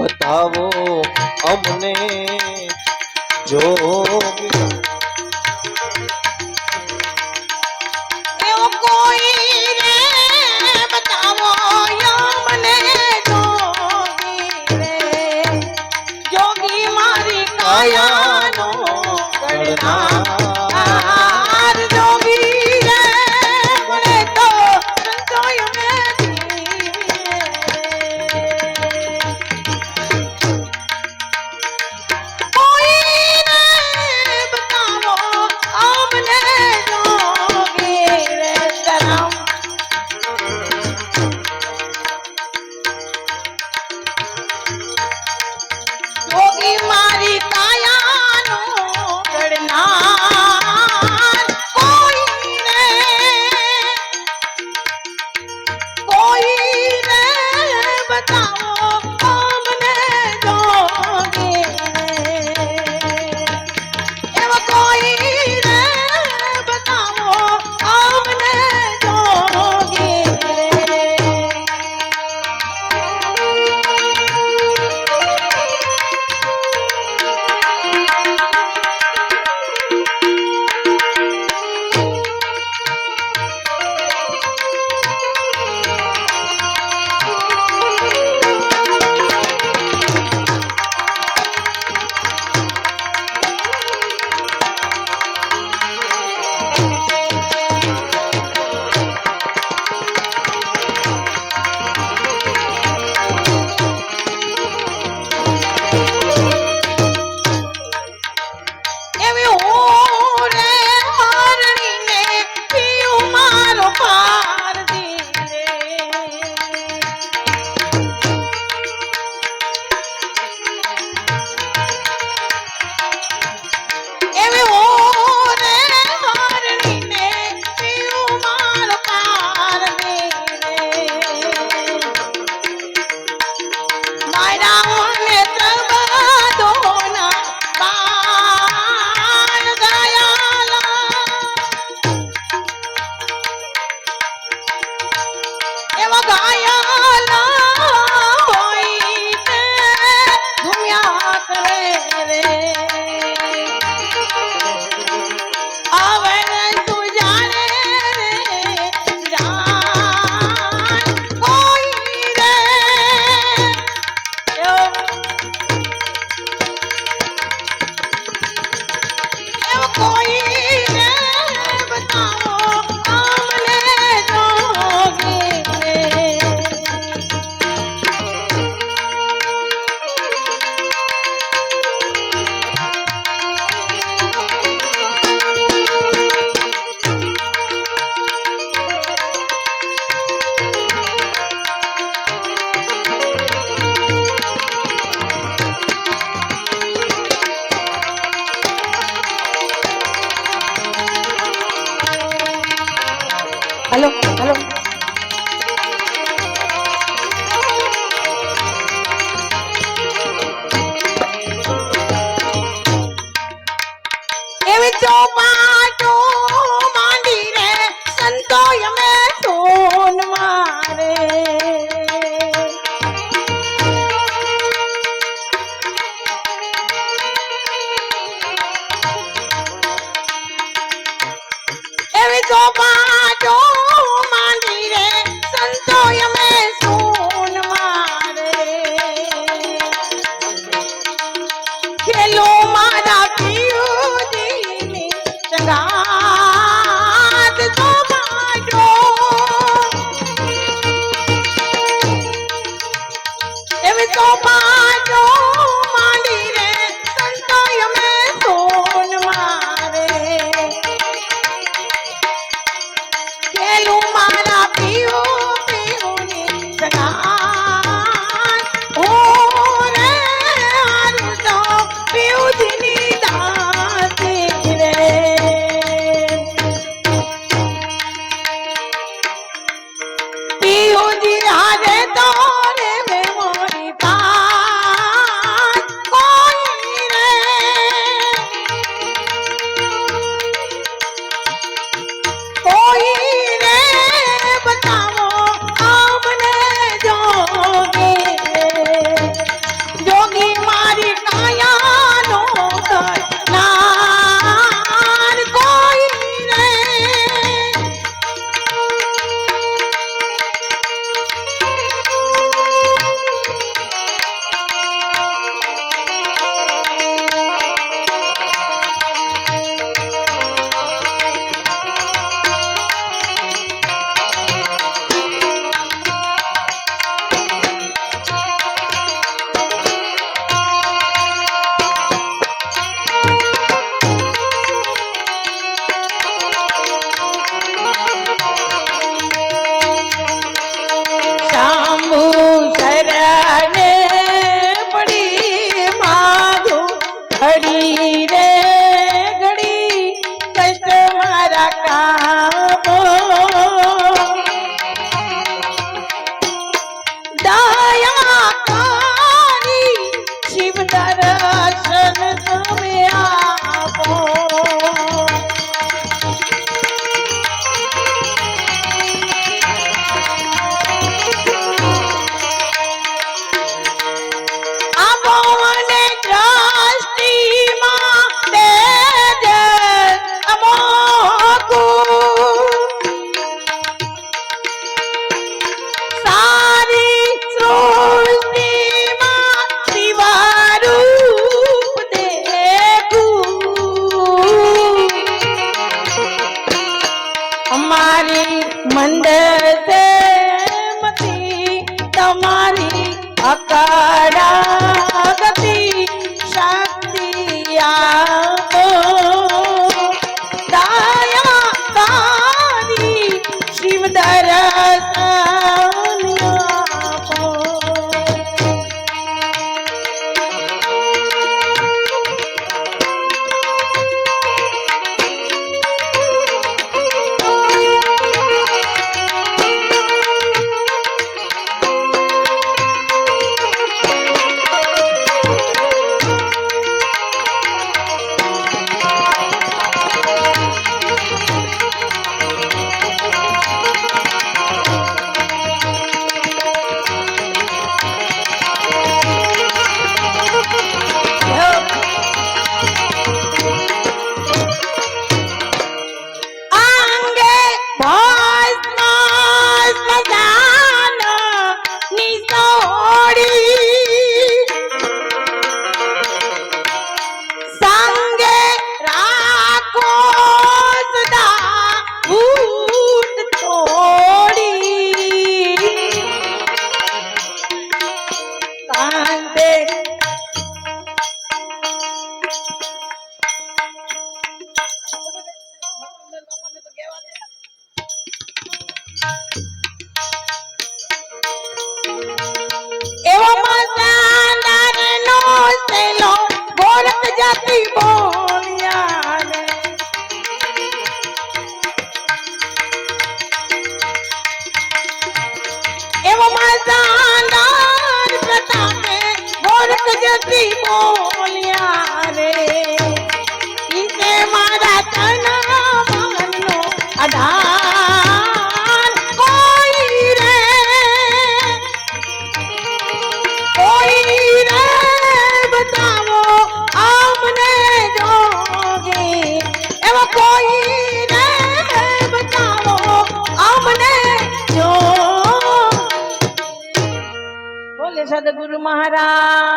बताओ हमने जो कोई मारी काया রে 哎呦，哎呦。তোমার એવો મજાદાર નો સેલો ગોરખ જાતિ બોલિયા રે એવો મજાદાર પ્રતાપે ગોરખ જાતિ બોલિયા સદગુરુ મહારાજ.